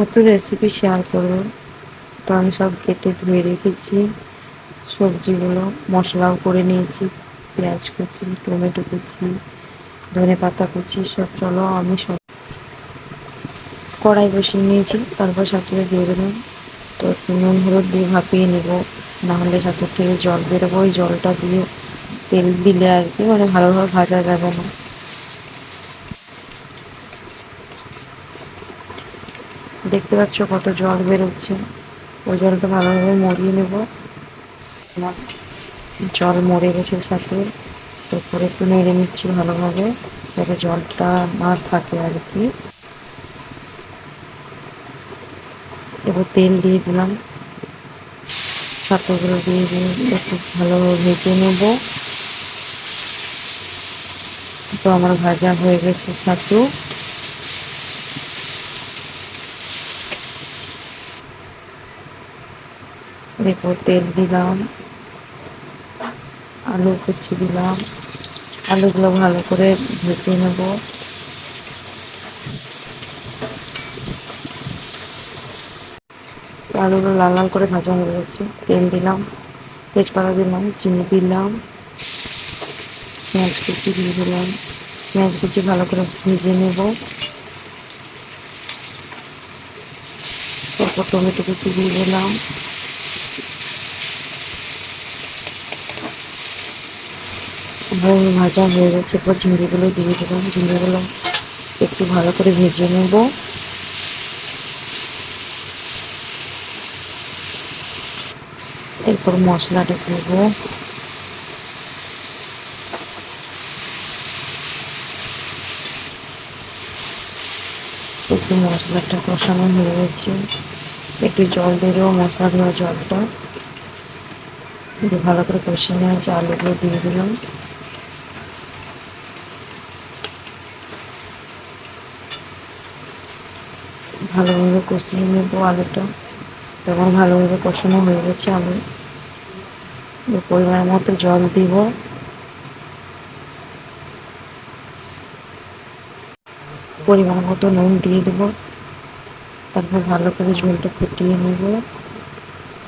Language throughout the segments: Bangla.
ছাতুর রেসিপি শেয়ার করব। তো আমি সব কেটে ধুয়ে রেখেছি। সবজিগুলো মশলাও করে নিয়েছি। পেঁয়াজ কুচি, টমেটো কুচি, ধনে পাতা কুচি, সব চলো আমি সব কড়াই বসিয়ে নিয়েছি। তারপর সাথে দিয়ে দিলাম তো নুন, হলুদ দিয়ে ভাপিয়ে নেব। নাহলে সাথের থেকে জল বেরোবো। ওই জলটা দিয়ে তেল দিলে আর কি মানে ভালোভাবে ভাজা যাবে না। দেখতে পাচ্ছ কত জল বেরোচ্ছে। ওই জলটা ভালোভাবে মরিয়ে নেব। জল মরে গেছে সাথে। তারপরে একটু নেড়ে নিচ্ছি ভালোভাবে, যাতে জলটা না থাকে আর কি। এবার তেল দিয়ে দিলাম। ছাতুগুলো দিয়ে দিয়ে একটু ভালোভাবে ভেজে নেব। তো আমার ভাজা হয়ে গেছে, ছাতু। এরপর তেল দিলাম, আলু কুচি দিলাম, আলুগুলো ভালো করে ভেজে নেব। আলুগুলো লাল লাল করে ভাজা হয়ে গেছে, তেল দিলাম, তেজপাতা দিলাম, চিনি দিলাম, পেঁয়াজ কুচি দিয়ে দিলাম, পেঁয়াজ কুচি ভালো করে ভেজে নেব। তারপর টমেটো কুচি দিয়ে দিলাম। এবং ভাজা হয়ে গেছে। এরপর ঝিঙ্গিগুলো দিয়ে দিলাম। ঝিঙ্গিগুলো একটু ভালো করে ভেজে নেব। এরপর মশলাটা দেব। একটু মশলাটা কষানো হয়ে গেছে। একটু জল দেবো, মশলা দেওয়া জলটা। ভালো করে কষিয়ে হচ্ছে আলুগুলো দিয়ে দিলাম। ভালোভাবে কষিয়ে নেব আলুটা। তখন ভালোভাবে কষানো হয়ে গেছে আলু। পরিমাণ মতো জল দিব। পরিমাণ মতো নুন দিয়ে দেবো। তারপর ভালো করে ঝোলটা ফুটিয়ে নেব।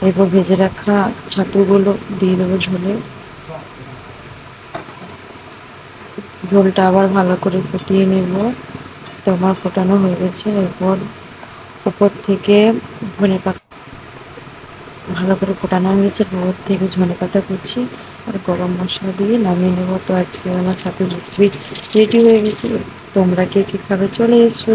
এরপর ভেজে রাখা ছাতুগুলো দিয়ে দেবো ঝোলে। ঝোলটা আবার ভালো করে ফুটিয়ে নেব। তোমার ফোটানো হয়ে গেছে। এরপর উপর থেকে ধনে পাতা ভালো করে ফোটানো হয়েছে উপর থেকে ধনে পাতা কুচি আর গরম মশলা দিয়ে নামিয়ে নেব। তো আজকে আমার সাথে রেসিপি রেডি হয়ে গেছে। তোমরা কে কী খাবে চলে এসো।